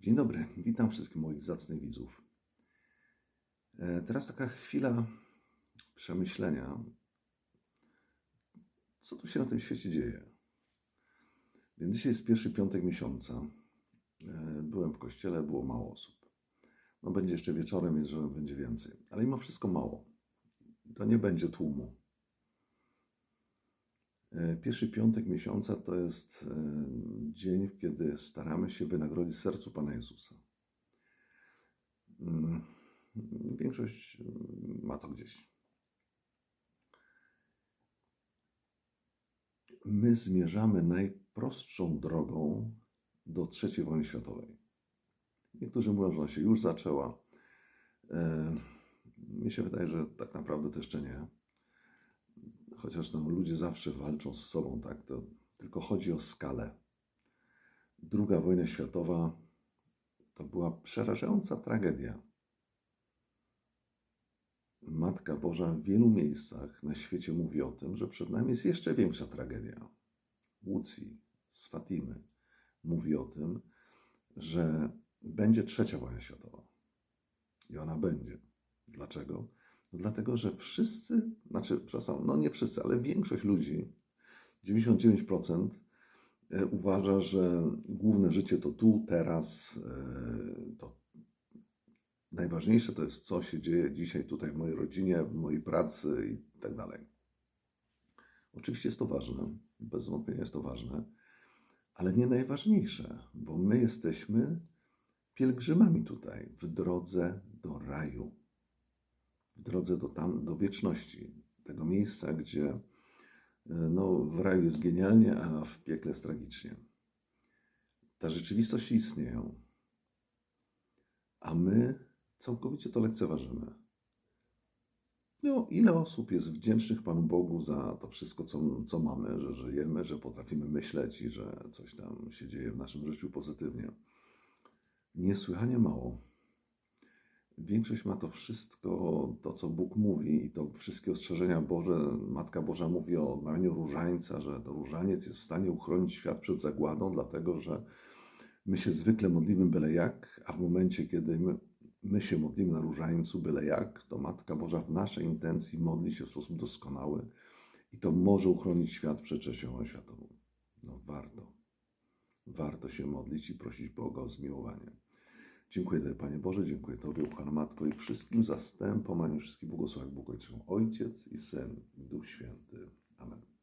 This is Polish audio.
Dzień dobry, witam wszystkich moich zacnych widzów. E, Teraz taka chwila przemyślenia, co tu się na tym świecie dzieje. Więc dzisiaj jest pierwszy piątek miesiąca. E, Byłem w kościele, było mało osób. No będzie jeszcze wieczorem, więc będzie więcej. Ale mimo wszystko mało. To nie będzie tłumu. E, Pierwszy piątek miesiąca to jest e, dzień, kiedy staramy się wynagrodzić sercu Pana Jezusa. Mm, Większość mm, ma to gdzieś. My zmierzamy najprostszą drogą do III wojny światowej. Niektórzy mówią, że ona się już zaczęła. E, Mnie się wydaje, że tak naprawdę to jeszcze nie chociaż tam ludzie zawsze walczą z sobą, tak, to tylko chodzi o skalę. Druga wojna światowa to była przerażająca tragedia. Matka Boża w wielu miejscach na świecie mówi o tym, że przed nami jest jeszcze większa tragedia. Łucji z Fatimy mówi o tym, że będzie trzecia wojna światowa. I ona będzie. Dlaczego? Dlatego, że wszyscy, znaczy, przepraszam, no nie wszyscy, ale większość ludzi, 99% e, uważa, że główne życie to tu, teraz, e, to najważniejsze to jest, co się dzieje dzisiaj tutaj w mojej rodzinie, w mojej pracy i tak dalej. Oczywiście jest to ważne, bez wątpienia jest to ważne, ale nie najważniejsze, bo my jesteśmy pielgrzymami tutaj, w drodze do raju drodze do, tam, do wieczności, tego miejsca, gdzie e, no, w raju jest genialnie, a w piekle jest tragicznie. Ta rzeczywistość istnieje, a my całkowicie to lekceważymy. No, ile osób jest wdzięcznych Panu Bogu za to wszystko, co, co mamy, że żyjemy, że potrafimy myśleć i że coś tam się dzieje w naszym życiu pozytywnie. Niesłychanie mało. Większość ma to wszystko, to co Bóg mówi i to wszystkie ostrzeżenia Boże. Matka Boża mówi o odmawianiu różańca, że to różaniec jest w stanie uchronić świat przed zagładą, dlatego że my się zwykle modlimy byle jak, a w momencie, kiedy my, my się modlimy na różańcu byle jak, to Matka Boża w naszej intencji modli się w sposób doskonały i to może uchronić świat przed trzecią światową. No warto. Warto się modlić i prosić Boga o zmiłowanie. Dziękuję Tobie, Panie Boże, dziękuję Tobie, ukochana Matko, i wszystkim zastępom, a nie wszystkim błogosławiam Bóg Ojczym, Ojciec i Syn i Duch Święty. Amen.